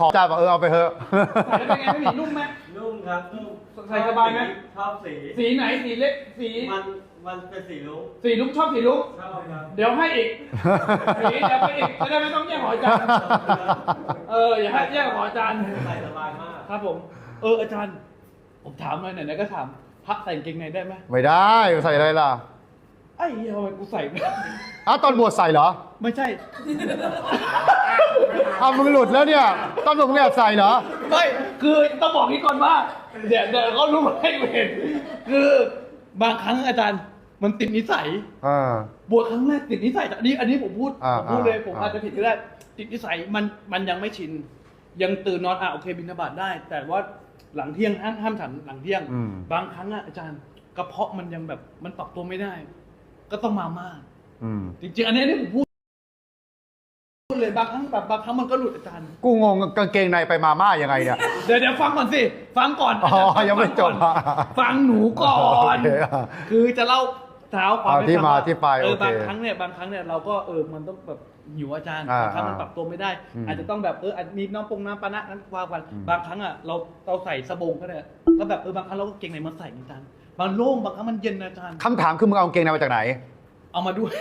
ขออาจารย์บอกเออเอาไปเถอะใส่แล้วเป็นไงไม่หนีนุ่มไหมนุ่มครับนุ่มใส่สบายไหมชอบสี สีไหนสีเล็กสี มันมันเป็นสีลุ้งสีลุกชอบสีลุกชอบครับเดี๋ยวให้อีกสีเดี๋ยวไปอีกจะได้ไม่ต้องแย่งหออาจารย์เอออย่าให้แย่งหออาจารย์ใส่สบายมากครับผม เอออาจารย์ ผมถามหน่อยไหนๆก็ถามพระใส่กางเกงในได้ไหมไม่ได้ใส่อะไรล่ะ ไอ้เหี้ยทำไมกูใส่ไม่ได้อ้าวตอนบวชใส่เหรอไม่ใช่ อ้าวมึงหลุดแล้วเนี่ยตอนบวชมึงแอบใส่เหรอ ไม่คือต้องบอกนี้ก่อนว่าเดี๋ยวเดี๋ยวเขารู้มาให้กูเห็นคือบางครั้งอาจารย์มันติดนิสัย อ่า บวชครั้งแรกติดนิสัยอันนี้อันนี้ผมพูดอ่าผมพูดเลยอ่าผมอ่า อาจจะผิดก็ได้ติดนิสัยมันมันยังไม่ชิน ยังตื่นนอนอะโอเคบินบาตได้ แต่ว่าหลังเที่ยงห้ามห้ามฉันหลังเที่ยง อืม บางครั้งอะอาจารย์กระเพาะมันยังแบบมันปรับตัวไม่ได้ ก็ต้องมาม่าอืม จริงๆ อันนี้นี่ผมพูดพูดเลยบางครั้งแบบบางครั้งมันก็หลุดอาจารย์ กูงงกางเกงในไปมาม่ายังไงเนี่ย เดี๋ยวเดี๋ยวฟังก่อนสิ ฟังก่อนอ๋ออาจารยังไม่จบฟังก่อนฟังหนูก่อนโอเคอะคือจะเล่าเท้าความเอาให้ที่ฟังมาว่ที่ไปเออโอเคบางครั้งเนี่ยบางครั้งเนี่ยเราก็เออมันต้องแบบหิวอาจารย์อ่าบางครั้งมันอ่าปรับตัวไม่ได้ อืมอาจจะต้องแบบเอออาจมีน้ำปงน้ำปานะนั้นว่ากันอืมบางครั้งอะเราเราใส่สบงก็ได้แล้วแบบเออบางครั้งเราก็เก่งในมาใส่อาจารย์ บางโล่งบางครั้งมันเย็นนะอาจารย์ คำถามคือมึงเอากางเกงในมาจากไหน เอามาด้วย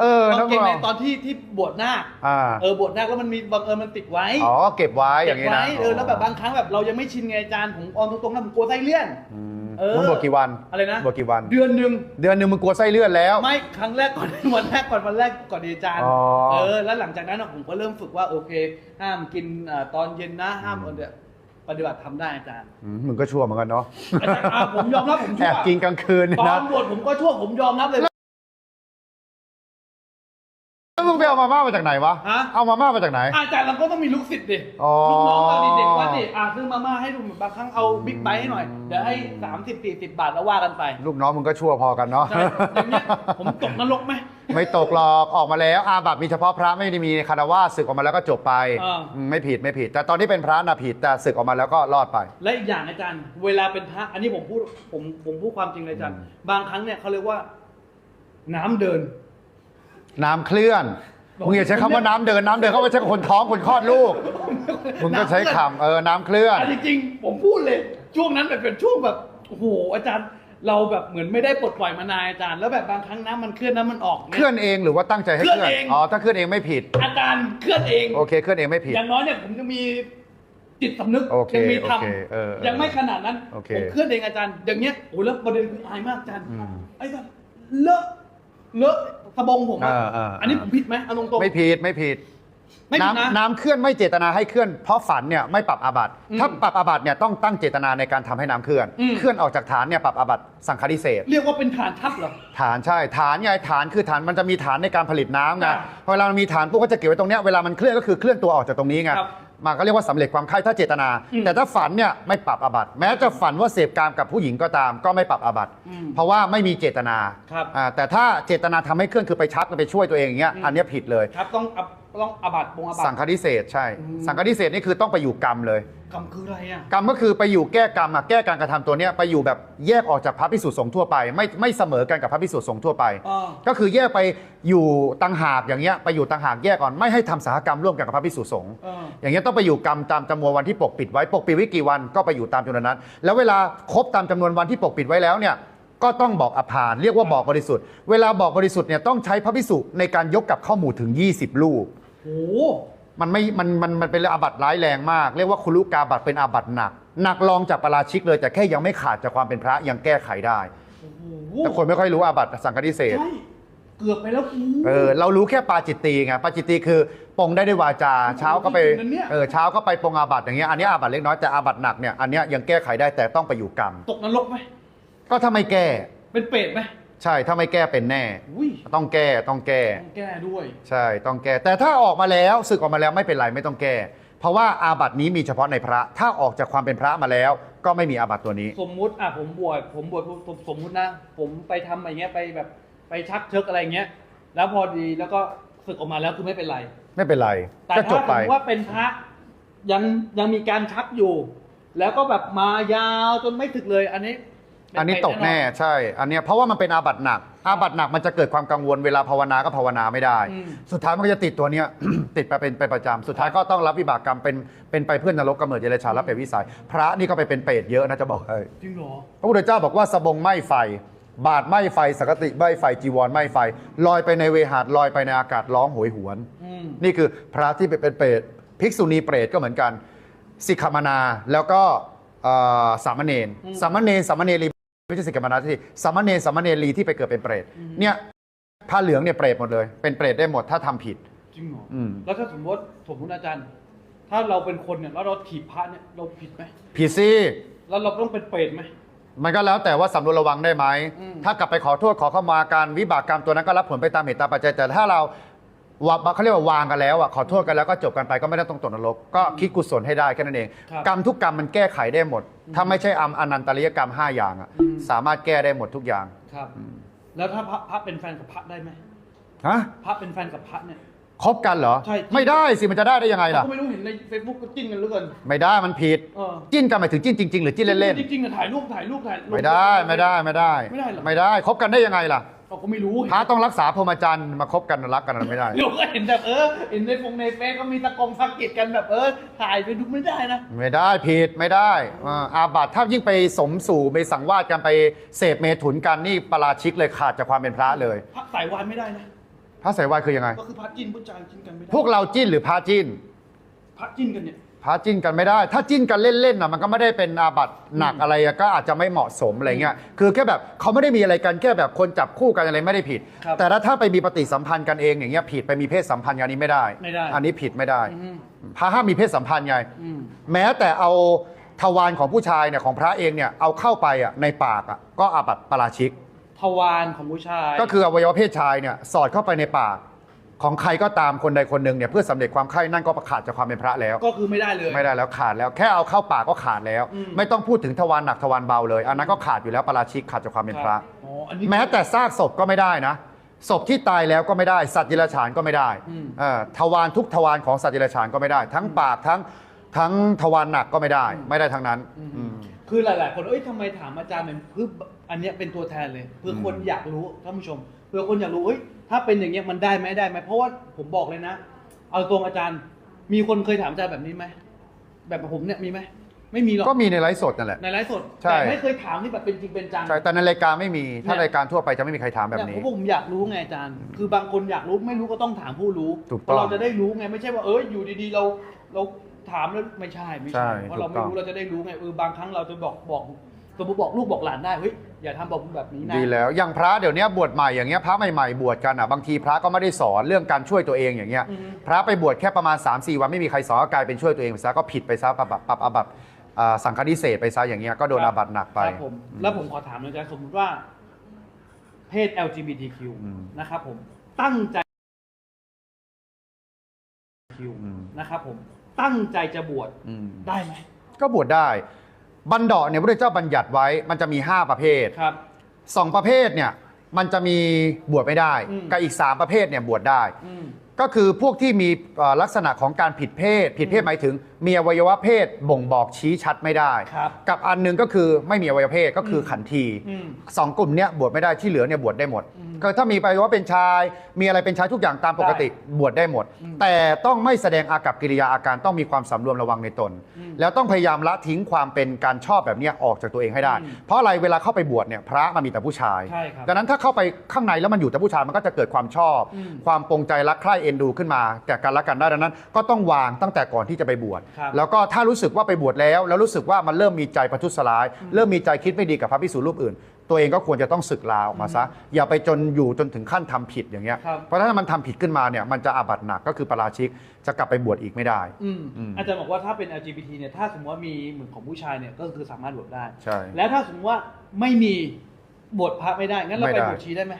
เออเอาน้องเก่งในเราตอนที่ที่บวชนาคอ่า เออบวชนาคแล้วมันมีบังเอิญมันติดไว้อ๋อ เก็บไว้อย่างเก็บนี้นะไว้เออแล้วแบบบางครั้งแบบเรายังไม่ชินไงอาจารย์ผมออนตรงๆนะผมกลัวไส้เลื่อน อืมเออ มึงบวชกี่วันอะไรนะ บวชกี่วัน เดือนหนึ่ง เดือนหนึ่งมึงกลัวไส้เลื่อนแล้ว ไม่ครั้งแรกก่อน วันแรกก่อนวันแรกก่อนดีอาจารย์อ๋อเออแล้วหลังจากนั้นอะผมก็เริ่มฝึกว่าโอเค ห้ามกินเอ่อตอนเย็นนะห้ามอืมเดี๋ยว ปฏิบัติทำได้อาจารย์อืมมึงก็ชั่วเหมือนกันเนาะอาจารย์อะผมยอมรับผมแอชั่วบกินกลางคืนตอนะนบวชผมก็ชั่วผมยอมรับเลย แล้วมึงไปเอามาม่ามาจากไหนวะฮะ เอามาม่ามาจากไหน อาจารย์เราก็ต้องมีลูกศิษย์ดิอ๋อ ลูกน้องเราเด็กๆว่าดิอะซื้อมาม่าให้ดูบางครั้งเอาบิ๊กไบค์ให้หน่อย เดี๋ยวให้สามสิบสี่สิบบาทแล้วว่ากันไป ลูกน้องมึงก็ชั่วพอกันเนาะ ใช่อย่างเงี้ยผมตกนรกไหม ไม่ตกหรอกออกมาแล้ว อาบัติมีเฉพาะพระไม่ได้มีคารวาสศึกออกมาแล้วก็จบไปอ่า อืมไม่ผิดไม่ผิด แต่ตอนที่เป็นพระน่ะผิดแต่ศึกออกมาแล้วก็รอดไป และอีกอย่างอาจารย์ เวลาเป็นพระ อันนี้ผมพูดผมผมพูดความจริงเลยอาจารย์อืมบางครั้งเนี่ยเขาเรียกว่า น้ำเดิน น้ำเคลื่อนบอกมึงอย่าใช้คำว่าน้ำเดินน้ำเดินเขาไม่ใช่คนท้องคนคลอดลูกมึงก็ใช้คำเออน้ำเคลื่อน อันจริงๆผมพูดเลย ช่วงนั้นแบบเป็นช่วงแบบโอ้โหอาจารย์ เราแบบเหมือนไม่ได้ปลดปล่อยมานานอาจารย์ แล้วแบบบางครั้งน้ำมันเคลื่อนน้ำมันออกเคลื่อนเองหรือว่าตั้งใจให้เคลื่อนเคลื่อนเอง อ๋อถ้าเคลื่อนเองไม่ผิด อาจารย์เคลื่อนเอง โอเคเคลื่อนเองไม่ผิด อย่างน้อยเนี่ยผมจะมีจิตสำนึกโอเคยังมีธรรมโอเคเออเออยังไม่ขนาดนั้นโอเค ผมเคลื่อนเองอาจารย์ อย่างเงี้ยโอ้แล้วประเด็นคืออายมากอาจารย์อืม ไอ้สัสเลอะเลอะสบงผมอะเออเออเอออั อันนี้ผมผิดไหมเอาตรงๆ ไม่ผิดไม่ผิด ไม่ผิดนะ น้ำน้ำเคลื่อนไม่เจตนาให้เคลื่อนเพราะฝันเนี่ยไม่ปรับอาบัติอืมถ้าปรับอาบัติเนี่ยต้องตั้งเจตนาในการทำให้น้ำเคลื่อน อืม เคลื่อนออกจากฐานเนี่ยปรับอาบัติสังฆาทิเศษ เรียกว่าเป็นฐานทัพเหรอ ฐานใช่ฐานไงฐานคือฐานมันจะมีฐานในการผลิตน้ำไงอ่าพอเวลามันมีฐานปุ๊บก็จะเก็บไว้ตรงเนี้ยเวลามันเคลื่อนก็คือเคลื่อนตัวออกจากตรงนี้ไงครับมันก็เรียกว่าสำเร็จความใคร่ถ้าเจตนา อืมแต่ถ้าฝันเนี่ยไม่ปรับอาบัติ แม้จะฝันว่าเสพกามกับผู้หญิงก็ตาม ก็ไม่ปรับอาบัติ อืมเพราะว่าไม่มีเจตนาครับอ่าแต่ถ้าเจตนาทำให้เคลื่อนคือไปชักไปช่วยตัวเองอย่างเงี้ยอืม อันเนี้ยผิดเลย ครับต้องอับ ต้องอาบัตปงอาบัตสังฆาทิเศษใช่ อืม สังฆาทิเศษนี่คือต้องไปอยู่กรรมเลย กรรมคืออะไรอะ กรรมก็คือไปอยู่แก้กรรมอะแก้การกระทำตัวเนี้ยไปอยู่แบบแยกออกจากพระพิสุสงฆ์ทั่วไป ไม่ไม่เสมอกันกับพระพิสุสงฆ์ทั่วไป อ่า ก็คือแยกไปอยู่ตังหากอย่างเงี้ยไปอยู่ตังหากแยกก่อนไม่ให้ทำสาหกรรมร่วมกันกับพระพิสุสงฆ์ เออ อย่างเงี้ยต้องไปอยู่กรรมตามจำนวนวันที่ปกปิดไว้ปกปิดไว้กี่วันก็ไปอยู่ตามจำนวนนั้น แล้วเวลาครบตามจำนวนวันที่ปกปิดไว้แล้วเนี่ยก็ต้องบอกอภานเรียกว่าบอกบริสุทธิ์ เวลาบอกบริสุทธิ์เนี่ยต้องใช้พระพิสุในการยกกับข้อหมู่ถึง 20 ลูกโอ้โห มันไม่ มัน มัน มันเป็นอาบัติร้ายแรงมาก เรียกว่าคุลุกาบัตเป็นอาบัติหนัก หนักรองจากปาราชิกเลย แต่แค่ยังไม่ขาดจากความเป็นพระยังแก้ไขได้โอ้โหแต่คนไม่ค่อยรู้อาบัติสังฆทิเศษใช่เกือบไปแล้วกูเออ เรารู้แค่ปาจิตตีไง ปาจิตตีคือปรงได้ด้วยวาจา เช้าก็ไปนั่นเนี่ยเออ เช้าก็ไปปรงอาบัติอย่างเงี้ย อันนี้อาบัติเล็กน้อยแต่อาบัติหนักเนี่ย อันเนี้ยยังแก้ไขได้แต่ต้องไปอยู่กรรม ตกนรกไหม ก็ถ้าไม่แก้ เป็นเปรตไหม ใช่ถ้าไม่แก้เป็นแน่ อุ้ยต้องแก้ต้องแก้ ต้องแก้ด้วย ใช่ต้องแก้ แต่ถ้าออกมาแล้วศึกออกมาแล้วไม่เป็นไรไม่ต้องแก้ เพราะว่าอาบัตินี้มีเฉพาะในพระ ถ้าออกจากความเป็นพระมาแล้ว ก็ไม่มีอาบัติตัวนี้ สมมุติอะผมบวชผมบวชผมสมมุตินะ ผมไปทำอะไรเงี้ยไปแบบไปชักเชิกอะไรเงี้ย แล้วพอดีแล้วก็ศึกออกมาแล้วคือไม่เป็นไร ไม่เป็นไรแต่ก็จถ้าบสไป มมติว่าเป็นพระยังยังมีการชักอยู่ แล้วก็แบบมายาวจนไม่ถึกเลย อันนี้เป็ อันนี้ไปตกแน่อใช่ อันเนี้ยเพราะว่ามันเป็นอาบัติหนัก อาบัติหนักมันจะเกิดความกังวลเวลาภาวนาก็ภาวนาไม่ได้อืมสุดท้ายมันก็จะติดตัวเนี้ย ติดไปเป็นไปประจำสุดท้ายก็ต้องรับวิบากกรรมเป็นเป็นไปเพื่อนนรกกำเนิดเดรัจฉานรับเป็นวิสัย พระนี่ก็ไปเป็นเปรตเยอะนะจะบอกให้จริงเหรอพระพุทธเจ้าบอกว่าสบงไหม้ไฟ บาทไหม้ไฟสังกติไหม้ไฟจีวรไหม้ไฟ ลอยไปในเวหาดลอยไปในอากาศร้องโหยหวนอืมนี่คือพระที่เป็นเปรตภิกษุณีเปรตก็เหมือนกันสิกขมานาแล้วก็เอ่อสามเณรอืมสามเณรสามเณรี ไม่ใช่สิกขมานาที่สามเณรสามเณรีที่ไปเกิดเป็นเปรตอืมเนี่ยผ้าเหลืองเนี่ยเปรตหมดเลย เป็นเปรตได้หมดถ้าทำผิดจริงเหรออืมแล้วถ้าสมมติสมมติอาจารย์ ถ้าเราเป็นคนเนี่ยแล้วเราถีบพระเนี่ยเราผิดไหมผิดสิแล้วเราต้องเป็นเปรตไหมมันก็แล้วแต่ว่าสำรวจระวังได้ไหมอืมถ้ากลับไปขอโทษขอเข้ามาการวิบากกรรมตัวนั้นก็รับผลไปตามเหตุตามปัจจัยแต่ถ้าเรา วาเขาเรียกว่าวางกันแล้วอะขอโทษกันแล้วก็จบกันไปก็ไม่ได้ต้องตกนรก ก็คิดกุศลให้ได้แค่นั้นเอง ครับ กรรมทุกกรรมมันแก้ไขได้หมด ถ้าไม่ใช่อำอนันตริยกรรม 5 อย่างอะอืมสามารถแก้ได้หมดทุกอย่างครับ แล้วถ้าพระพระเป็นแฟนกับพระได้ไหมฮะพระเป็นแฟนกับพระเนี่ย คบกันเหรอ ใช่ ไม่ได้สิมันจะได้ได้ยังไงล่ะเขาก็ไม่รู้เห็นในเฟซบุ๊กก็จิ้นกันเหลือเกิน ไม่ได้มันผิด เออ จิ้นกันหมายถึงจิ้นจริง ๆ หรือจิ้นเล่นจริงๆอะถ่ายรูปถ่ายรูปถ่ายๆไม่ได้ไม่ได้ไม่ได้ไม่ได้เหรอ ไม่ได้คบกันได้ยังไงล่ะ เราก็ไม่รู้พระต้องรักษาพรหมจรรย์มาคบกันรักกันไม่ได้เดี๋ยวก็เห็นแบบเออเห็นในฟงในเฟซก็มีตะกงสักเกตกันแบบเออถ่ายไปดูไม่ได้นะ ไม่ได้ผิดไม่ได้อ่าอาบัติถ้ายิ่งไปสมสู่ไปสังวาสกันไปเสพเมถุนกันนี่ประราชิกเลยขาดจากความเป็นพระเลยพระสายวายไม่ได้นะพระสายวายคือยังไงก็คือพระจิ้นผู้ชายจิ้นกันไม่ได้พวกเราจิ้นหรือพระจิ้นพระจิ้นกันเนี่ย พระจิ้นกันไม่ได้ ถ้าจิ้นกันเล่นๆนะมันก็ไม่ได้เป็นอาบัติหนักอะไรอะก็อาจจะไม่เหมาะสมอะไรเงี้ยคือแค่แบบเขาไม่ได้มีอะไรกันแค่แบบคนจับคู่กันอะไรไม่ได้ผิด ครับแต่ถ้าถ้าไปมีปฏิสัมพันธ์กันเองอย่างเงี้ยผิดไปมีเพศสัมพันธ์กันนี้ไม่ได้ ไม่ได้ อันนี้ผิดไม่ได้อืมพระห้ามมีเพศสัมพันธ์ไง อืม แม้แต่เอาทวารของผู้ชายเนี่ยของพระเองเนี่ยเอาเข้าไปอะในปากอะก็อาบัติปาราชิก ทวารของผู้ชาย ก็คืออวัยวะเพศชายเนี่ยสอดเข้าไปในปาก ของใครก็ตามคนใดคนหนึ่งเนี่ยเพื่อสำเร็จความใคร่นั่นก็ประขาดจากความเป็นพระแล้ว ก็คือไม่ได้เลย ไม่ได้แล้วขาดแล้วแค่เอาเข้าปากก็ขาดแล้ว อืม ไม่ต้องพูดถึงทวารหนักทวารเบาเลย อันนั้นก็ขาดอยู่แล้วปาราชิกขาดจากความเป็นพระ อ๋ออันนี้ แม้แต่ซากศพก็ไม่ได้นะศพที่ตายแล้วก็ไม่ได้ สัตว์เดรัจฉานก็ไม่ได้อืม เอ่อทวารทุกทวารของสัตว์เดรัจฉานก็ไม่ได้ ทั้งปากทั้งทั้งทวารหนักก็ไม่ได้ ไม่ได้ทั้งนั้นอืม คือหลาย ๆ คนเอ้ยทำไมถามอาจารย์เป็นเพื่ออันเนี้ยเป็นตัวแทนเลย เพื่อคนอยากรู้ท่านผู้ชม เพื่อคนอยากรู้เฮ้ยถ้าเป็นอย่างเงี้ยมันได้ไหมได้ไหมเพราะว่าผมบอกเลยนะ เอาตรงอาจารย์ มีคนเคยถามอาจารย์แบบนี้ไหมแบบผมเนี่ยมีไหมไม่มีหรอกก็มีในไลฟ์สดนั่นแหละในไลฟ์สดใช่แต่ไม่เคยถามที่แบบเป็นจริงเป็นจังใช่แต่ในรายการไม่มีถ้าเนี่ยรายการทั่วไปจะไม่มีใครถามแบบเนี่ยนี้เพราะผมอยากรู้ไงอาจารย์ คือบางคนอยากรู้ไม่รู้ก็ต้องถามผู้รู้ถูกต้องเราจะได้รู้ไงไม่ใช่ว่าเอออยู่ดีๆเราเราถามแล้วไม่ใช่ไม่ใช่ใช่เพราะเราถูไม่กต้องรู้เราจะได้รู้ไงเออบางครั้งเราจะบอกบอกสมมติบอกลูกบอกหลานได้เฮ้ย อย่าทำบอกแบบนี้นะ ดีแล้วอย่างพระเดี๋ยวนี้บวชใหม่อย่างเงี้ยพระใหม่ๆบวชกันอะบางทีพระก็ไม่ได้สอนเรื่องการช่วยตัวเองอย่างเงี้ยอืมพระไปบวชแค่ประมาณ 3-4 วันไม่มีใครสอนก็กลายเป็นช่วยตัวเองไปซะก็ผิดไปซะปรับปรับปรับอาบัติอ่าสังฆทิเศษไปซะอย่างเงี้ยก็โดนอาบัติหนักไป ครับผมแล้วผมขอถามหนะอาจารย์สมมติว่า เพศ LGBTQ อืมนะครับผมตั้งใจ Q อืม นะครับผมตั้งใจจะบวชอืมได้ไหมก็บวชได้ บันดาเนี่ยพระพุทธเจ้าบัญญัติไว้มันจะมี 5 ประเภทครับ สองประเภทเนี่ยมันจะมีบวชไม่ได้อืมกับอีก 3 ประเภทเนี่ยบวชได้อืม ก็คือพวกที่มีเอ่อลักษณะของการผิดเพศ ผิดเพศหมายถึง มีอวัยวะเพศบ่งบอกชี้ชัดไม่ได้ครับกับอันหนึงก็คือไม่มีอวัยวะเพศก็คืออมขันทีอืมสองกลุ่มเนี้ยบวชไม่ได้ที่เหลือเนี่ยบวชได้หมดอืมก็ถ้ามีไปว่าเป็นชาย มีอะไรเป็นชายทุกอย่างตามปกติบวชได้หมดอืมแต่ต้องไม่แสดงอากับกิริยาอาการต้องมีความสำรวมระวังในตนอืมแล้วต้องพยายามละทิ้งความเป็นการชอบแบบเนี้ยออกจากตัวเองให้ได้อืมเพราะอะไรเวลาเข้าไปบวชเนี่ยพระมันมีแต่ผู้ชายใช่ครับดังนั้นถ้าเข้าไปข้างในแล้วมันอยู่แต่ผู้ชายมันก็จะเกิดความชอบอืมความปรงใจรักใคร่เอ็นดูขึ้นมาแก่กันและกันได้ดังนั้น ก็ต้องวางตั้งแต่ก่อนที่จะไปบวชครับแล้วก็ถ้ารู้สึกว่าไปบวชแล้ว แล้วรู้สึกว่ามันเริ่มมีใจประทุษร้าย เริ่มมีใจคิดไม่ดีกับพระภิกษุรูปอื่น ตัวเองก็ควรจะต้องสึกลาออกมาซะอย่าไปจนอยู่จนถึงขั้นทำผิดอย่างเงี้ยครับเพราะถ้ามันทำผิดขึ้นมาเนี่ยมันจะอาบัติหนักก็คือปาราชิกจะกลับไปบวชอีกไม่ได้อืมอืมอาจารย์บอกว่าถ้าเป็น LGBT เนี่ยถ้าสมมติว่ามีเหมือนของผู้ชายเนี่ยก็คือสามารถบวชได้ใช่แล้วถ้าสมมติว่าไม่มีบวชพระไม่ได้งั้นเราไม่ไปได้บวชชีได้ไหม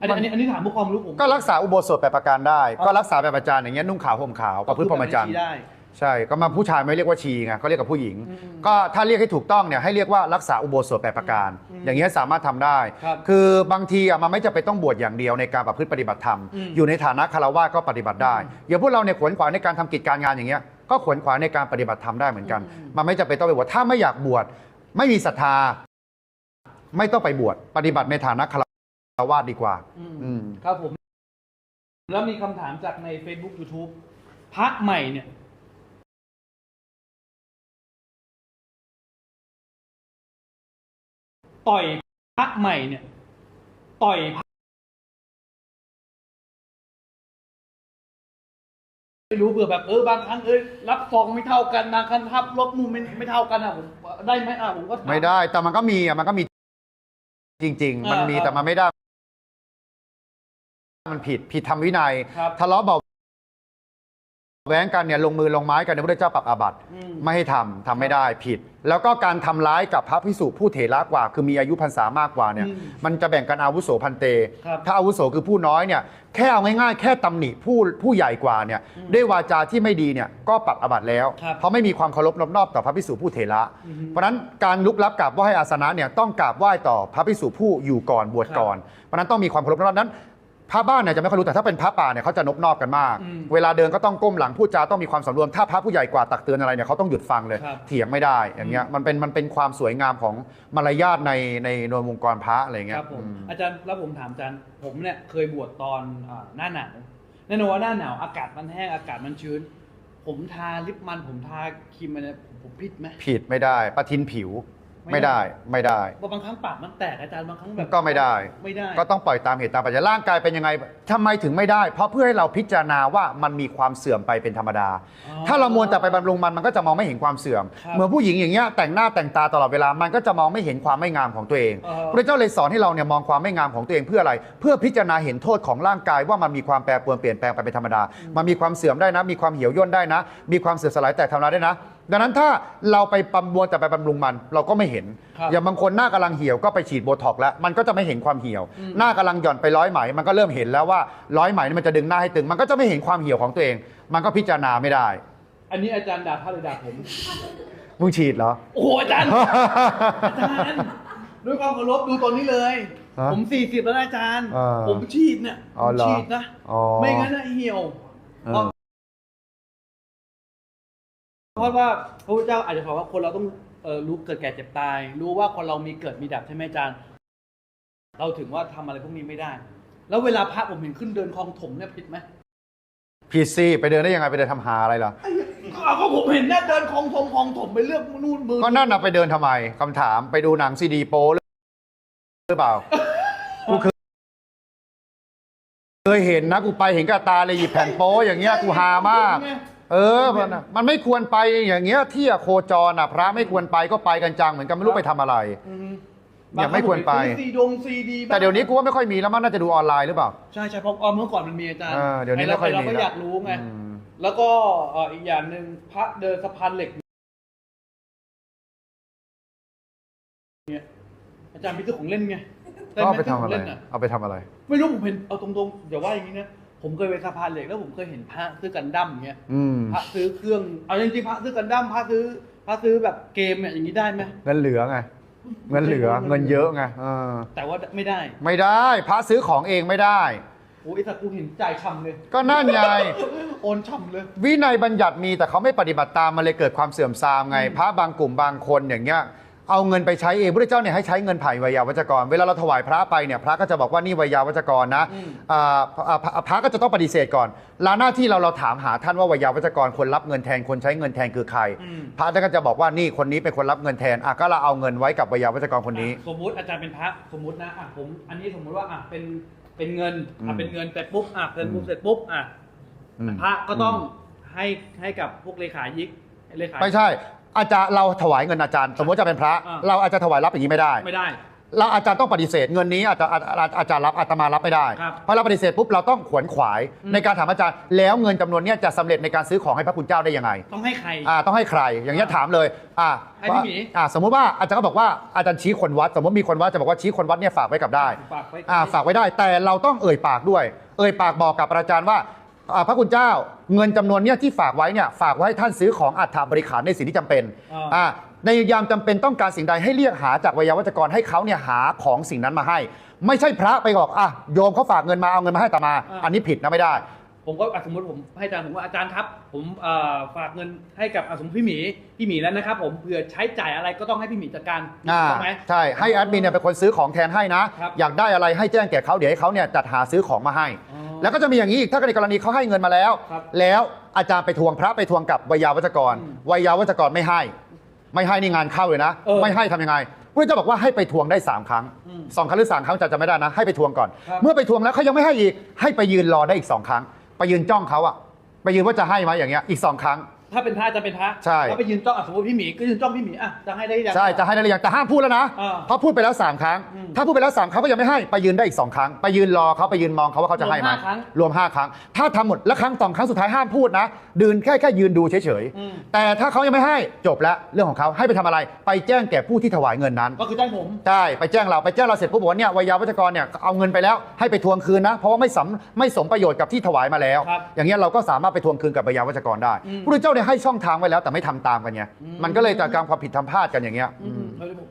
อันนี้อันนี้อันนี้ถามเพื่อความรู้ผมก็รักษาอุโบสถแปดประการได้ ก็รักษาแบบประจานอย่างเงี้ยนุ่งขาวห่มขาวประพฤติพรหมจรรย์ก็คือแบบนี้ได้ ใช่ ก็มาผู้ชายไม่เรียกว่าชีไงเขาเรียกกับผู้หญิงอืมก็ถ้าเรียกให้ถูกต้องเนี่ยให้เรียกว่ารักษาอุโบสถแปดประการอืมอย่างเงี้ยสามารถทำได้ ครับคือบางทีอะมันไม่จะเป็นต้องบวชอย่างเดียวในการประพฤติปฏิบัติธรรม อืม อยู่ในฐานะคารวะก็ปฏิบัติได้อืมอย่างพวกเราเนี่ยขวนขวายในการทำกิจการงานอย่างเงี้ย ก็ขวนขวายในการปฏิบัติธรรมได้เหมือนกันอืมมันไม่จะเป็นต้องไปบวช ถ้าไม่อยากบวช ไม่มีศรัทธา ไม่ต้องไปบวช ปฏิบัติในฐานะคาร วาดดีกว่า อืมอืม ครับผม แล้วมีคำถามจากใน Facebook YouTube พระใหม่เนี่ย ต่อยพระใหม่เนี่ย ต่อยพระไม่รู้เผื่อแบบเออบางครั้งเอ้ยรับซองไม่เท่ากันบางครั้งรับลบนู่นไม่ไม่เท่ากันอะผมได้ไหมอะผมก็ถา ไม่ได้แต่มันก็มีอะมันก็มีจริง ๆ มันมีอ่า แต่มันไม่ได้ มันผิดผิดทำวินัย ครับทะเลาะเบาะแว้งกันเนี่ยลงมือลงไม้กันในพระเจ้าปรับอาบัติอืม ไม่ให้ทำทำไม่ได้ผิด แล้วก็การทำร้ายกับพระพิสุผู้เถระกว่า คือมีอายุพรรษามากกว่าเนี่ยอืมมันจะแบ่งกันอาวุโสพันเต ครับ ถ้าอาวุโสคือผู้น้อยเนี่ยแค่เอาง่ายๆแค่ตำหนิผู้ผู้ใหญ่กว่าเนี่ยอืมด้วยวาจาที่ไม่ดีเนี่ยก็ปรับอาบัติแล้ว ครับ เพราะไม่มีความเคารพนอบนอบต่อพระพิสุผู้เถระอือฮึเพราะฉะนั้นการลุกลับกราบไหว้อาสนะเนี่ยต้องกราบไหว้ต่อพระพิสุผู้อยู่ก่อนบวชก่อน เพราะฉะนั้นต้องมีความเคารพนอบนอบนั้น พระบ้านเนี่ยจะไม่ค่อยรู้แต่ถ้าเป็นพระป่าเนี่ยเขาจะนบนอบกันมากอืมเวลาเดินก็ต้องก้มหลังพูดจาต้องมีความสำรวม ถ้าพระผู้ใหญ่กว่าตักเตือนอะไรเนี่ยเขาต้องหยุดฟังเลย ครับ เถียงไม่ได้อย่างเงี้ยมันเป็นมันเป็นความสวยงามของมารยาทในในในวงการพระอะไรเงี้คยรับผมอืมอาจารย์แล้วผมถามอาจารย์ผมเนี่ยเคยบวชตอนอาหน้าหนาวแน่นอนว่าหน้าหนาวอากาศมันแห้งอากาศมันชื้น ผมทาลิปมันผมทาครีมอะไรผมผมผิดไหมผิดไม่ได้ประทินผิว ไม่ไม่ได้ได้ไม่ได้ว่าบางครั้งปากมันแตกอาจารย์บางครั้งแบบก็ไม่ได้ ไม่ได้ ก็ต้องปล่อยตามเหตุตามปัจจัยร่างกายเป็นยังไงทำไมถึงไม่ได้ เพราะเพื่อให้เราพิจารณาว่ามันมีความเสื่อมไปเป็นธรรมดาอ๋อถ้าเรามัวแต่ไปบำรุงมันมันก็จะมองไม่เห็นความเสื่อมครับเหมือนผู้หญิงอย่างเงี้ยแต่งหน้าแต่งตาตลอดเวลามันก็จะมองไม่เห็นความไม่งามของตัวเองเออพระเจ้าเลยสอนให้เราเนี่ยมองความไม่งามของตัวเองเพื่ออะไร เพื่อพิจารณาเห็นโทษของร่างกายว่ามันมีความแปรปรวนเปลี่ยนแปลงไปเป็นธรรมดา มันมีความเสื่อมได้นะ มีความเหี่ยวย่นได้นะ มีความเสื่อมสลายแตกทำลายได้นะ ดังนั้นถ้าเราไปประมวลแต่ไปบำรุงมัน เราก็ไม่เห็น ครับอย่างบางคนหน้ากำลังเหี่ยวก็ไปฉีดโบท็อกซ์แล้ว มันก็จะไม่เห็นความเหี่ยว หน้ากำลังหย่อนไปร้อยไหม มันก็เริ่มเห็นแล้วว่าร้อยไหมนี่มันจะดึงหน้าให้ตึง มันก็จะไม่เห็นความเหี่ยวของตัวเอง มันก็พิจารณาไม่ได้ อันนี้อาจารย์ด่าพระหรือด่าผม มึงฉีดเหรอ โอ้โหอาจารย์ อาจารย์ ด้วยความเคารพดูตอนนี้เลย ฮะผมสี่สิบแล้วนะอาจารย์ อ่าผมฉีดเนี่ยอ๋อผมเหรอฉีดนะ อ๋อไม่งั้นนะเหี่ยว เออ เพราะว่าพระพุทธเจ้าอาจจะบอกว่าคนเราต้องเอ่อรู้เกิดแก่เจ็บตาย รู้ว่าคนเรามีเกิดมีดับใช่ไหมอาจารย์ เราถึงว่าทำอะไรพวกนี้ไม่ได้ แล้วเวลาพระผมเห็นขึ้นเดินคลองถมเนี่ยผิดไหมผิดสิไปเดินได้ยังไงไปเดินทำหาอะไรเหรอ ก็ก็ผมเห็นเนี่ยเดินคลองถมคลองถมไปเลือกนู่นมือก็นั่นนะไปเดินทำไมคำถามไปดูหนังซีดีโป้หรือเปล่า กูเคยเคยเห็นนะกูไปเห็นกับตาเลยหยิบแผ่นโป้อย่างเงี้ยกูฮามาก เออมันน่ะมันไม่ควรไปอย่างเงี้ยที่อะโคจรอะ พระไม่ควรไปก็ไปกันจังเหมือนกันไม่รู้ไปทำอะไร อืมเนี่ยไม่ควรไปบางนผมเห็นซีดงซีดีบ้างแต่เดี๋ยวนี้กูว่าไม่ค่อยมีแล้วมันน่าจะดูออนไลน์หรือเปล่า ใช่ใช่เพราะเอาเมื่อก่อนมันมีอาจารย์เออเดี๋ยวนี้ไราไม่ค่อยมีเราก็แล้วอยากรู้ไง อืม แล้วก็เอ่ออีกอย่างหนึ่งพระเดินสะพานเหล็กเนี่ยอาจารย์มีซื้อของเล่นไงก็เอาไปด้หมทำอะไรซื้ขงเล่นน่เอาไปทำอะไร ไม่รู้ผมเห็นเอาตรงๆอย่าว่าอย่างนี้นะ ผมเคยไปสะพานเหล็กแล้วผมเคยเห็นพระซื้อกันดั้มอย่างเงี้ยอืมพระซื้อเครื่องเอาจริงๆพระซื้อกันดั้มพระซื้อพระซื้อแบบเกมเนี่ยอย่างนี้ได้ไหมเงินเหลือไงเงินเหลือเงินเยอะไงเออแต่ว่าไม่ได้ไม่ได้พระซื้อของเองไม่ได้ โอ้ยไอ้สักกูเห็นจ่ายช่ำเลยก็นั่นไง โอนช่ำเลย วินัยบัญญัติมีแต่เขาไม่ปฏิบัติตามมันเลยเกิดความเสื่อมทรามไงอืมพระบางกลุ่มบางคนอย่างเงี้ย เอาเงินไปใช้เองพระเจ้าเนี่ยให้ใช้เงินผ่านวิยาวัจกร เวลาเราถวายพระไปเนี่ยพระก็จะบอกว่านี่วิยาวัจกรนะอืมอ่าอ่าพระพระก็จะต้องปฏิเสธก่อนลาหน้าที่เราเราถามหาท่านว่าวิยาวัจกรคนรับเงินแทนคนใช้เงินแทนคือใครอืมพระท่านก็จะบอกว่านี่คนนี้เป็นคนรับเงินแทนอะก็เราเอาเงินไว้กับวิยาวัจกรคนนี้อะสมมุติอาจารย์เป็นพระสมมุตินะอะผมอันนี้สมมุติว่าอะเป็นเป็นเงินอือะมเป็นเงินเสร็จปุ๊บอะเสร็จปุ๊บอืมเสร็จปุ๊บอะอืมพระก็ต้องให้ให้กับพวกเลขายิกเลขาไม่ใช่ อาจารย์เราถวายเงินอาจารย์สมมติจะเป็นพระ อ่า เราอาจจะถวายรับอย่างนี้ไม่ได้ ไม่ได้ เราอาจารย์ต้องปฏิเสธเงินนี้อาจารย์อาอาอาจารย์รับอาตมารับไม่ได้ครับเพราะเราปฏิเสธปุ๊บเราต้องขวนขวายอืมในการถามอาจารย์ แล้วเงินจำนวนเนี้ยจะสำเร็จในการซื้อของให้พระคุณเจ้าได้ยังไงต้องให้ใคร อ่าต้องให้ใครอย่างเงี้ยถามเลยอ่าให้พี่หมี อ่าสมมุติว่าอาจารย์ก็บอกว่าอาจารย์ชี้คนวัด สมมติมีคนวัดจะบอกว่าชี้คนวัดเนี่ยฝากไว้กับได้ ฝากไว้ อ่าฝากไว้ได้แต่เราต้องเอ่ยปากด้วย เอ่ยปากบอกกับอาจารย์ว่าอ่า พระคุณเจ้าเงินจำนวนเนี้ยที่ฝากไว้เนี่ยฝากไว้ให้ท่านซื้อของอัฐบริขารในสิ่งที่จำเป็นอ่าอ่าในยามจำเป็นต้องการสิ่งใดให้เรียกหาจากวิยาวัจกรให้เขาเนี่ยหาของสิ่งนั้นมาให้ ไม่ใช่พระไปบอกอะโยมเขาฝากเงินมาเอาเงินมาให้อาตมา อันนี้ผิดนะไม่ได้ ผมก็อะสมมติผมให้อาจารย์ผมว่าอาจารย์ครับ ผมเอ่อฝากเงินให้กับอะสมมติพี่หมีพี่หมีแล้วนะครับ ผมเผื่อใช้จ่ายอะไรก็ต้องให้พี่หมีจัดการอ่าถูกไหม ใช่ให้แอดมินเนี่ยเป็นคนซื้อของแทนให้นะ ครับอยากได้อะไรให้แจ้งแก่เขาเดี๋ยวให้เขาเนี่ยจัดหาซื้อของมาให้ อ๋อแล้วก็จะมีอย่างนี้อีกถ้าในกรณีเขาให้เงินมาแล้ว ครับแล้วอาจารย์ไปทวงพระไปทวงกับวิยาวัจกรอืมวิยาวัจกรไม่ให้ ไม่ให้นี่งานเข้าเลยนะ เออไม่ให้ทำยังไงพระเจ้าบอกว่าให้ไปทวงได้สามครั้งอืมสองครั้งหรือสามครั้งจะจำไม่ได้นะ ให้ไปทวงก่อน ครับ เมื่อไปทวงแล้วเขายังไม่ให้อีกให้ไปยืนรอได้อีกสองครั้ง ไปยืนจ้องเขาอะไปยืนว่าจะให้ไหมอย่างเงี้ยอีกสองครั้ง ถ้าเป็นพระจะเป็นพระใช่ถ้าไปยืนจ้องอะสมมติพี่หมีก็ยืนจ้องพี่หมีอะจะให้ได้ยัง ใช่จะให้ได้หรือยังแต่ห้ามพูดแล้วนะอ่าเพราะพูดไปแล้วสามครั้ง อืมถ้าพูดไปแล้วสามครั้งก็ยังไม่ให้ไปยืนได้อีกสองครั้ง ไปยืนรอเขาไปยืนมองเขาว่าเขาจะให้ไหมรวมห้าครั้งรวมห้าครั้ง ถ้าทำหมดแล้วครั้งสองครั้งสุดท้ายห้ามพูดนะดืนแค่แค่ยืนดูเฉยอืม ๆแต่ถ้าเขายังไม่ให้จบแล้วเรื่องของเขาให้ไปทำอะไร ไปแจ้งแก่ผู้ที่ถวายเงินนั้น ก็คือจ้างผม ใช่ไปแจ้งเราไปแจ้งเราเสร็จปุ๊บบอกว่าเนี่ยวิยาวัจกรเนี่ยเอาเงินไปแล้วให้ไปทวงคืนนะ เพราะว่าไม่สำไม่สมประโยชน์กับที่ถวายมาแล้ว ครับอย่างเงี้ยเราก็สามารถไปทวงคืนกับวิยาวัจกรได้อืมพระเจ้าเนี่ยให้ช่องทางไว้แล้วแต่ไม่ทำตามกันไงอืมมันก็เลยเกิดการความผิดทำพลาดกันอย่างเงี้ยอืม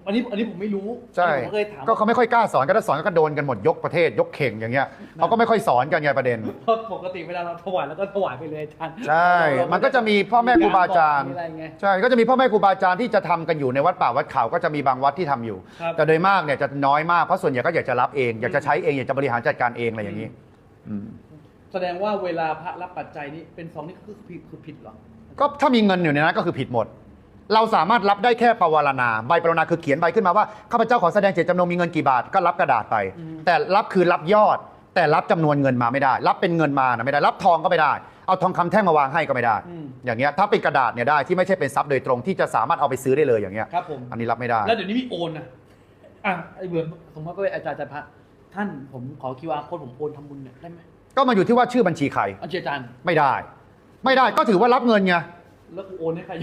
อันนี้อันนี้ผมไม่รู้ใช่ ผมก็เลยถามก็เขาไม่ค่อยกล้าสอนก็ถ้าสอนก็โดนกันหมดยกประเทศยกเข่งอย่างเงี้ยเขาก็ไม่ค่อยสอนกันไงประเด็น เพราะปกติเวลาเราถวายแล้วก็ถวายไปเลยอาจารย์ใช่ มันก็จะมีพ่อแม่ครูบาอาจารย์ มีอะไรไง ใช่ ก็จะมีพ่อแม่ครูบาอาจารย์ที่จะทำกันอยู่ในวัดป่าวัดเขาก็จะมีบางวัดที่ทำอยู่ ครับ แต่โดยมากเนี่ยจะน้อยมากเพราะส่วนใหญ่ก็อยากจะรับเองอยากจะใช้เองอยากจะบริหารจัดการเองอะไรอย่างนี้อืมแสดงว่าเวลาพระรับปัจจัยนี่เป็นสองนี่คือผิดคือผิดเหรอ ก็ถ้ามีเงินอยู่ในนั้นก็คือผิดหมด เราสามารถรับได้แค่ปวารณาใบปวารณาคือเขียนใบขึ้นมาว่าข้าพเจ้าขอแสดงเจตจำนงมีเงินกี่บาทก็รับกระดาษไปอืมแต่รับคือรับยอด แต่รับจำนวนเงินมาไม่ได้ รับเป็นเงินมานะไม่ได้ รับทองก็ไม่ได้ เอาทองคำแท่งมาวางให้ก็ไม่ได้อืมอย่างเงี้ยถ้าเป็นกระดาษเนี่ยได้ที่ไม่ใช่เป็นทรัพย์โดยตรงที่จะสามารถเอาไปซื้อได้เลยอย่างเงี้ยครับผมอันนี้รับไม่ได้ แล้วเดี๋ยวนี้มีโอนนะอะไอ้เบื่อสมมติว่าเป็นอาจารย์อาจารย์พระท่านผมขอ QR โค้ดผมโอนทำบุญเนี่ยได้ไหมก็มาอยู่ที่ว่าชื่อบัญชีใครอาจารย์ไม่ได้ ไม่ได้ก็ถือว่ารับเงินไงแล้วกูโอนให้ใคร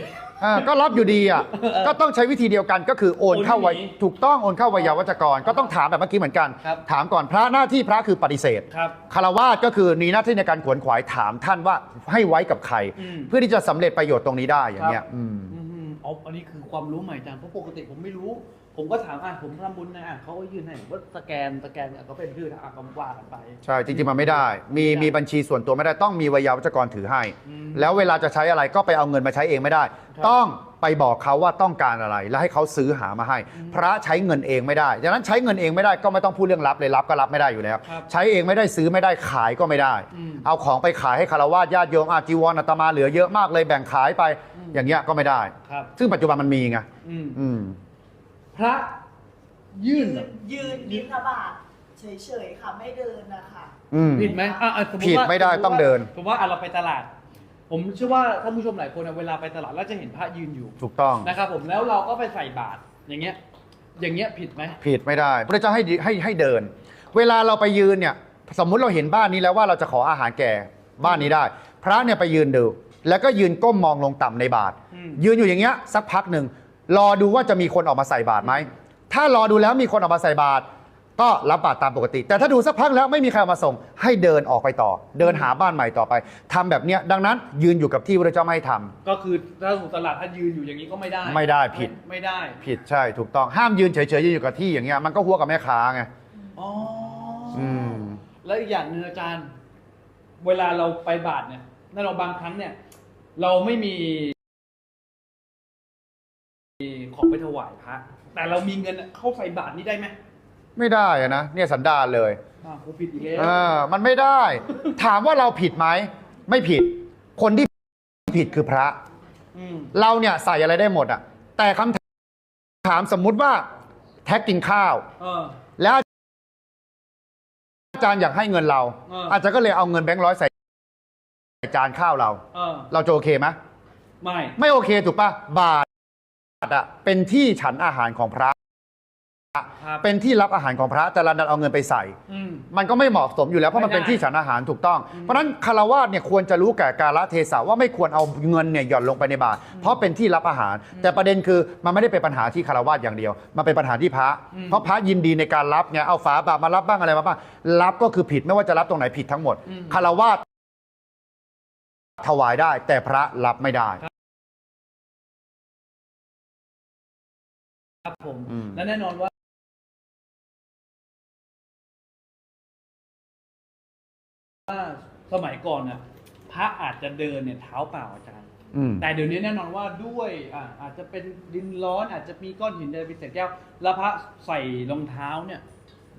อ่าก็รับอยู่ดีอะก็ต้องใช้วิธีเดียวกันก็คือโอนเข้าไวโอนที่ไหนถูกต้องโอนเข้าวิยาวัจกร ก็ต้องถามแบบเมื่อกี้เหมือนกัน ครับถามก่อนพระหน้าที่พระคือปฏิเสธครับคารวาสก็คือมีหน้าที่ในการขวนขวายถามท่านว่าให้ไว้กับใคร อืม เพื่อที่จะสำเร็จประโยชน์ตรงนี้ได้อย่างเงี้ยครับอืม อืมอ๋ออันนี้คือความรู้ใหม่อาจารย์เพราะปกติผมไม่รู้ ผมก็ถามอะผมทำบุญนะอะเขาก็ยื่นให้ผมก็สแกนสแกนอะก็เป็นชื่ออะก็ว่ากันไป ใช่ จริงๆมันไม่ได้ มีไม่ได้มีบัญชีส่วนตัวไม่ได้ต้องมีวิยาวัจกรถือให้ อืม แล้วเวลาจะใช้อะไรก็ไปเอาเงินมาใช้เองไม่ได้ครับต้องไปบอกเขาว่าต้องการอะไร แล้วให้เขาซื้อหามาให้ พระใช้เงินเองไม่ได้ดังนั้นใช้เงินเองไม่ได้ก็ไม่ต้องพูดเรื่องรับเลยรับก็รับไม่ได้อยู่แล้ว ครับใช้เองไม่ได้ซื้อไม่ได้ขายก็ไม่ได้ อืม เอาของไปขายให้คารวะญาติโยมอาจีวรอาตมาเหลือเยอะมากเลยแบ่งขายไป อย่างเงี้ยก็ไม่ได้ ครับ ซึ่งปัจจุบันมันมีไงอืม อืม พระยื่นเหรอยืนบิณฑบาตเฉยๆค่ะไม่เดินนะคะอืม ผิดไหมอะอะสมมุติผิดว่าไม่ได้สติว่าต้องเดิน สมมติว่าอะเราไปตลาด ผมเชื่อว่าท่านผู้ชมหลายคนอะเวลาไปตลาดแล้วจะเห็นพระยืนอยู่ถูกต้อง นะครับผมแล้วเราก็ไปใส่บาตรอย่างเงี้ย อย่างเงี้ยผิดไหม ผิดไม่ได้ พระเจ้าให้ให้ให้เดิน เวลาเราไปยืนเนี่ย สมมุติเราเห็นบ้านนี้แล้วว่าเราจะขออาหารแก่บ้านนี้ได้ พระเนี่ยไปยืนดู แล้วก็ยืนก้มมองลงต่ำในบาทอืม ยืนอยู่อย่างเงี้ยสักพักหนึ่ง รอดูว่าจะมีคนออกมาใส่บาตรไหม ถ้ารอดูแล้วมีคนออกมาใส่บาตรก็รับบาตรตามปกติ แต่ถ้าดูสักพักแล้วไม่มีใครเอามาส่ง ให้เดินออกไปต่อ เดินหาบ้านใหม่ต่อไปทำแบบเนี้ยดังนั้นยืนอยู่กับที่พระเจ้าไม่ให้ทำ ก็คือถ้าสู่ตลาดถ้ายืนอยู่อย่างนี้ก็ไม่ได้ไม่ได้ผิด ไม่ไม่ได้ผิดใช่ถูกต้องห้ามยืนเฉยๆยืนอยู่กับที่อย่างเงี้ยมันก็หัวกับแม่ค้าไง อ๋อออืมแล้วอีกอย่างหนึ่งอาจารย์ เวลาเราไปบาทเนี่ยนั่นเราบางครั้งเนี่ย เราไม่มี ของไปถวายพระ แต่เรามีเงินเข้าใส่บาทนี่ได้ไหมไม่ได้อะนะเนี่ยสันดานเลยอ่าผมผิดอีกแล้วเออมันไม่ได้ ถามว่าเราผิดไหมไม่ผิด คนที่ผิดคือพระอืมเราเนี่ยใส่อะไรได้หมดอะแต่คำถามสมมุติว่าแท็กกินข้าว เออ แล้วอาจารย์อยากให้เงินเรา เอออ อาจารย์ก็เลยเอาเงินแบงค์ร้อยใส่จานข้าวเรา เออ เราจะโอเคไหมไม่ ไม่โอเคถูกปะบาท อะเป็นที่ฉันอาหารของพระ ครับเป็นที่รับอาหารของพระแต่เราดันเอาเงินไปใส่ อืม มันก็ไม่เหมาะสมอยู่แล้วเพราะมันไม่ได้ เป็นที่ฉันอาหารถูกต้อง เพราะฉะนั้นคารวาสเนี่ยควรจะรู้แก่กาลเทศะว่าไม่ควรเอาเงินเนี่ยหย่อนลงไปในบาตรเพราะเป็นที่รับอาหาร แต่ประเด็นคือมันไม่ได้เป็นปัญหาที่คารวาสอย่างเดียว มันเป็นปัญหาที่พระอืมเพราะพระยินดีในการรับไงเอาฝาบาตรมารับบ้างอะไรมาบ้างรับก็คือผิดไม่ว่าจะรับตรงไหนผิดทั้งหมดอืมคารวาสถวายได้ แต่พระรับไม่ได้ ครับผม อืม และแน่นอนว่าว่าสมัยก่อนน่ะพระอาจจะเดินเนี่ยเท้าเปล่าอาจารย์ อืม แต่เดี๋ยวนี้แน่นอนว่าด้วยอ่าอาจจะเป็นดินร้อนอาจจะมีก้อนหินอะไรเป็นเศษแก้ว แล้วพระใส่รองเท้าเนี่ย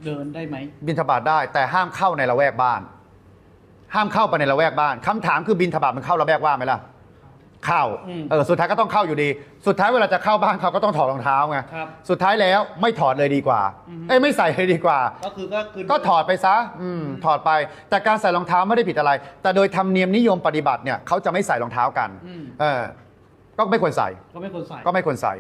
เดินได้ไหม บินทบาทได้แต่ห้ามเข้าในละแวกบ้าน ห้ามเข้าไปในละแวกบ้านคำถามคือบินทบาทมันเข้าละแวกบ้านไหมล่ะ เข้าอืมเออสุดท้ายก็ต้องเข้าอยู่ดี สุดท้ายเวลาจะเข้าบ้านเขาก็ต้องถอดรองเท้าไงครับสุดท้ายแล้วไม่ถอดเลยดีกว่า อือฮึ เอ้ยไม่ใส่เลยดีกว่า ก็คือก็คือ ก็ถอดไปซะอืมถอดไป แต่การใส่รองเท้าไม่ได้ผิดอะไร แต่โดยธรรมเนียมนิยมปฏิบัติเนี่ยเขาจะไม่ใส่รองเท้ากันอืม เออ ก็ไม่ควรใส่ ก็ไม่ควรใส่ ก็ไม่ควรใส่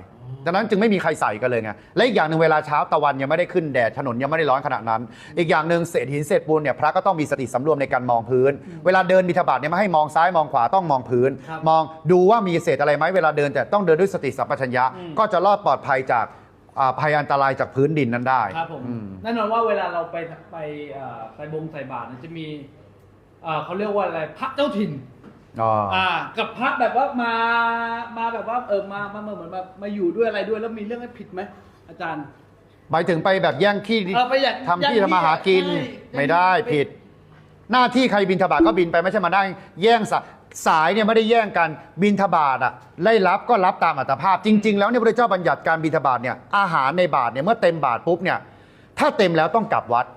ดังนั้นจึงไม่มีใครใส่กันเลยไง และอีกอย่างหนึ่งเวลาเช้าตะวันยังไม่ได้ขึ้นแดด ถนนยังไม่ได้ร้อนขนาดนั้น อีกอย่างหนึ่งเศษหินเศษปูนเนี่ยพระก็ต้องมีสติสำรวมในการมองพื้น เวลาเดินบิณฑบาตเนี่ยไม่ให้มองซ้ายมองขวาต้องมองพื้นครับมองดูว่ามีเศษอะไรไหมเวลาเดินแต่ต้องเดินด้วยสติสัมปชัญญะอืมก็จะรอดปลอดภัยจากอ่าภัยอันตรายจากพื้นดินนั้นได้ครับผมอืมแน่นอนว่าเวลาเราไปไปเอ่อใส่บงใส่บาตรเนี่ยจะมีเอ่อเขาเรียกว่าอะไรพระเจ้าถิ่น อ๋ออ่า กับพระแบบว่ามามาแบบว่าเออมามาเหมือนแบบมาอยู่ด้วยอะไรด้วยแล้วมีเรื่องให้ผิดไหมอาจารย์หมายถึงไปแบบแย่งที่เออไปอยากทำที่ทำมาหากินใช่ไม่ได้ผิด หน้าที่ใครบินทบาทก็บินไปไม่ใช่มาได้แย่งสายสายเนี่ยไม่ได้แย่งกันบินทบาทอะได้รับก็รับตามอัตภาพ จริง ๆ แล้วเนี่ยพระเจ้าบัญญัติการบินทบาทเนี่ยอาหารในบาทเนี่ยเมื่อเต็มบาทปุ๊บเนี่ยถ้าเต็มแล้วต้องกลับวัดใส่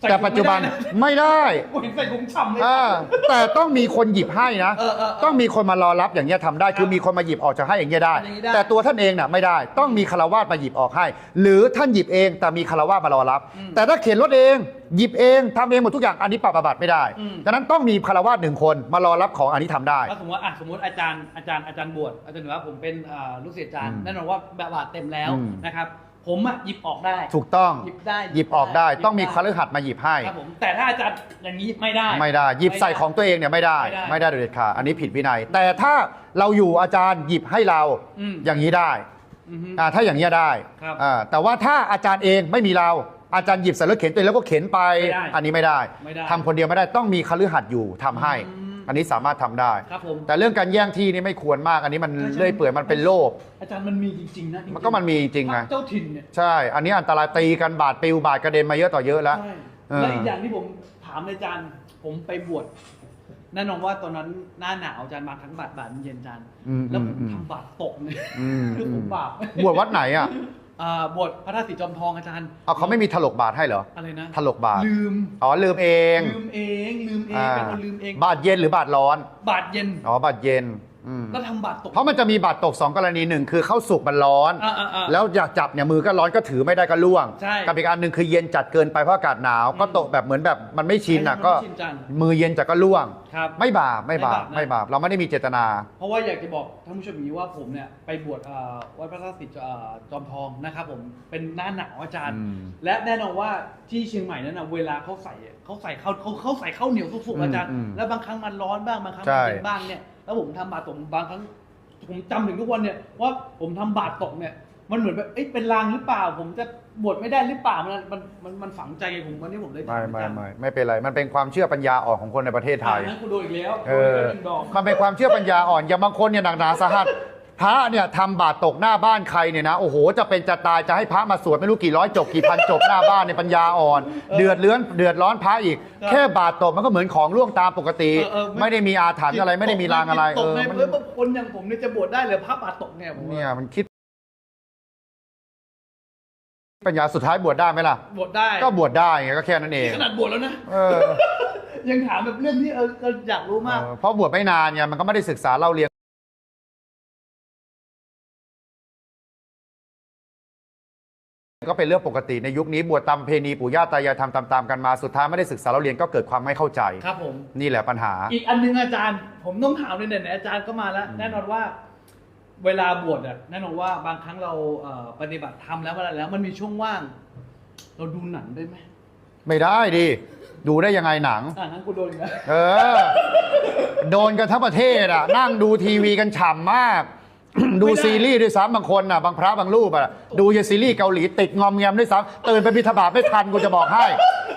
แต่ปัจจุบันถุงไม่ได้ผมเห็นใส่ถุงฉ่ำเลยอ่าแต่ต้องมีคนหยิบให้นะ เออเออเออต้องมีคนมารอรับอย่างเงี้ยทำได้ คือมีคนมาหยิบออกจากให้อย่างเงี้ยได้ อย่างงี้ได้ แต่ตัวท่านเองน่ะไม่ได้ ต้องมีคารวาสมาหยิบออกให้ หรือท่านหยิบเองแต่มีคารวาสมารอรับ แต่ถ้าเข็นรถเองหยิบเองทำเองหมดทุกอย่างอันนี้ปรับอาบัติไม่ได้อืมดังนั้นต้องมีคารวาสหนึ่งคนมารอรับของอันนี้ทำได้ ถ้าสมมติว่าอะสมมติอาจารย์อาจารย์อาจารย์บวชอาจารย์หนูว่าผมเป็นอ่าลูกศิษย์อาจารย์อืมแน่นอนว่าแบบบาทเต็มแล้วอืมนะครับ ผมอะหยิบออกได้ ถูกต้องหยิบได้หยิบออกได้หยิบต้องมีได้คฤหัสถ์มาหยิบให้ครับผมแต่ถ้าอาจารย์อย่างนี้ไม่ได้ ไม่ได้หยิบใส่ของตัวเองเนี่ยไม่ได้ ไม่ได้ ไม่ได้โดยเด็ดขาดอันนี้ผิดวินัย แต่ถ้าเราอยู่อาจารย์หยิบให้เราอืม อย่างนี้ได้อือฮึ อ่าถ้าอย่างนี้ยได้ครับอ่าแต่ว่าถ้าอาจารย์เองไม่มีเราอาจารย์หยิบใส่รถเข็นตัวเองแล้วก็เข็นไป ไม่ได้อันนี้ไม่ได้ไม่ได้ ทำคนเดียวไม่ได้ต้องมีคฤหัสถ์อยู่ทำให้ อืม อันนี้สามารถทำได้ ครับผม แต่เรื่องการแย่งที่นี่ไม่ควรมาก อันนี้มันใช่ใช่เลื่อยเปื่อยมันเป็นโลภ อาจารย์มันมีจริงๆนะจริงๆมันก็มันมีจริงๆไงพะเจ้าถิ่นเนี่ยใช่ อันนี้อันตรายตีกันบาดปิวบาดกระเด็นมาเยอะต่อเยอะแล้ว ใช่เออ และอีกอย่างที่ผมถามเลยอาจารย์ ผมไปบวชแน่นอนว่าตอนนั้นหน้าหนาวอาจารย์มาทั้งบาทบาทมันเย็นอาจารย์ อืมแล้วผมอืมทำบาตรตกเลยอืมคือผมบาป บวชวัดไหนอะ อ่าบวชพระธาตุสีจอมทองอาจารย์เอาเขาไม่มีถลกบาทให้เหรอ อะไรนะถลกบาท ลืม อ๋อลืมเองลืมเองลืมเองอ่าเป็นคนลืมเอง บาทเย็นหรือบาทร้อน บาทเย็น อ๋อบาทเย็น อืม แล้วทำบาตรตก เพราะมันจะมีบาดตกสองกรณีหนึ่งคือเข้าสุกมันร้อน อ่าอ่าอ่าแล้วอยากจับเนี่ยมือก็ร้อนก็ถือไม่ได้ก็ล่วง ใช่กับอีกอันหนึ่งคือเย็นจัดเกินไปเพราะอากาศหนาวก็ตกแบบเหมือนแบบมันไม่ชินอะใช่ก็มันไม่ชินจันมือเย็นจัดก็ล่วง ครับไม่บาปไม่บาปไม่ไม่บาบาปปนะ เราไม่ได้มีเจตนา เพราะว่าอยากจะบอกท่านผู้ชมอย่างนี้ว่าผมเนี่ยไปบวชเอ่อวัดพระธาตุสีจเอ่อจอมทองนะครับผมเป็นหน้าหนาวอาจารย์ อืมและแน่นอนว่าที่เชียงใหม่นั้นนะเวลาเขาใส่เขาใส่ข้าวเขาเขาใส่ข้าวเหนียวสุกๆอาจารย์อืมอืมแล้วบางครั้งมันร้อนบ้างบางครั้งใช่ มันเย็นบ้างเนี่ย แล้วผมทำบาตรตกบางครั้งผมจำถึงทุกวันเนี่ยว่าผมทำบาตรตกเนี่ย มันเหมือนแบบเอ๊ะเป็นลางหรือเปล่า ผมจะบวชไม่ได้หรือเปล่ามันมันมันมันฝังใจผมวันนี้ผมเลยถาไม่อาไม่จารย์ไม่ไม่เป็นไรมันเป็นความเชื่อปัญญาอ่อนของคนในประเทศไทยอ่างั้นกูโดนอีกแล้วเอโดนออีกแล้วหนึ่งดอกมันเป็นความเชื่อปัญญาอ่อนอย่างบางคนเนี่ยหนักหนาสาหัส พระเนี่ยทำบาตรตกหน้าบ้านใครเนี่ยนะโอ้โหจะเป็นจะตายจะให้พระมาสวดไม่รู้กี่ร้อยจบกี่พันจบหน้าบ้านในยปัญญาอ่อน เดือดเลื้อนเดือดร้อนพระอีกครับแค่บาตรตกมันก็เหมือนของล่วงตามปกติ เออเออไม่ ไม่ได้มีอาถรรพ์อะไรไม่ได้มีรางอะไรตเอกอในมันเออบางคนอย่างผมเนี่ยจะบวชได้เลยพระบาทตกเนี่ยผมว่าเนี่ยมันคิด ปัญญาสุดท้ายบวชได้ไหมล่ะ บวชได้ก็บวชได้ไงก็แค่นั้นเองขนาดบวชแล้วนะ เออ ยังถามแบบเรื่องที่เออก็อยากรู้มาก เออเพราะบวชไม่นานไงมันก็ไม่ได้ศึกษาเล่าเรียน ก็เป็นเรื่องปกติในยุคนี้บวชตามเพณีปู่ย่าตายายทำตามๆกันมาสุดท้ายไม่ได้ศึกษาเล่าเรียนก็เกิดความไม่เข้าใจ ครับผม นี่แหละปัญหา อีกอันหนึงอาจารย์ ผมต้องถามเลยเนี่ยอาจารย์ก็มาแล้ว แน่นอนว่า เวลาบวชอะแน่นอนว่าบางครั้งเราเอ่อปฏิบัติธรรมแล้วอะไรแล้วมันมีช่วงว่าง เราดูหนังได้ไหมไม่ได้ดิดูได้ยังไงหนัง อ่างั้นกูโดนอีกแล้ว เออ โดนกันทั้งประเทศอะ นั่งดูทีวีกันฉ่ำมาก ดูซีรีส์ด้วยซ้ำบางคนอะบางพระบางรูปอะดูยซีรีส์เกาหลีติดงอมแงมด้วยซ้ำตื่นไปบิณฑบาไม่ทันกูจะบอกให้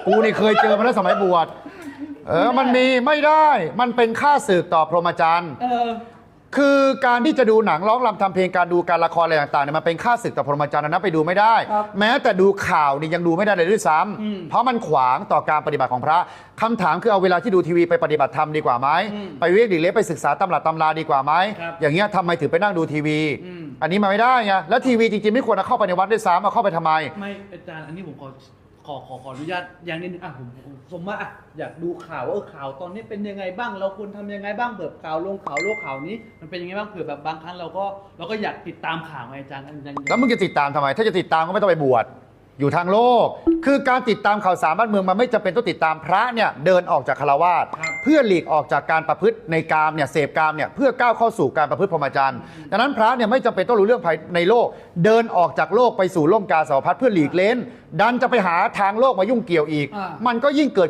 กูนี่เคยเจอมาแล้วสมัยบวชเออมันมีไม่ได้มันเป็นค่าศึกต่อพรหมจรรย์ เออ คือการที่จะดูหนังร้องรำทำเพลงการดูการละครอะไรต่างๆเนี่ยมันเป็นค่าศึกต่อพรหมจรรย์อันนั้นไปดูไม่ได้ ครับแม้แต่ดูข่าวนี่ยังดูไม่ได้เลยด้วยซ้อืมำเพราะมันขวางต่อการปฏิบัติของพระคำถามคือเอาเวลาที่ดูทีวีไปปฏิบัติธรรมดีกว่าไหมอืมไปเรียกดีเลสไปศึกษาตำรับตำราดีกว่าไหมครับอย่างเงี้ยทำไมถึงไปนั่งดูทีวี อืม อันนี้มาไม่ได้ไงแล้วทีวีจริงๆไม่ควรเอาเข้าไปในวัดด้วยซ้ำเอาเข้าไปทำไม ไม่อาจารย์อันนี้ผมขอ ขอขอขออนุญาตอย่างนิดนึงอะผมผมสมมติอะอยากดูข่าวว่าเออข่าวตอนนี้เป็นยังไงบ้าง เราควรทำยังไงบ้างเผื่อข่าวลงข่าวโลกข่าวนี้ มันเป็นยังไงบ้างเผื่อแบบบางครั้งเราก็เราก็อยากติดตามข่าวไงอาจารย์อันยังแล้วมึงจะติดตามทำไม ถ้าจะติดตามก็ไม่ต้องไปบวช อยู่ทางโลก คือการติดตามข่าวสารบ้านเมืองมันไม่จำเป็นต้องติดตามพระเนี่ยเดินออกจากคารวาสครับเพื่อหลีกออกจากการประพฤติในกามเนี่ยเสพกามเนี่ยเพื่อก้าวเข้าสู่การประพฤติพรหมจรรย์ดังนั้นพระเนี่ยไม่จำเป็นต้องรู้เรื่องภายในโลก เดินออกจากโลกไปสู่โลกกาสาวพัดเพื่อหลีกเล้น ดันจะไปหาทางโลกมายุ่งเกี่ยวอีกอ่ามัมันก็ยิ่งเกิด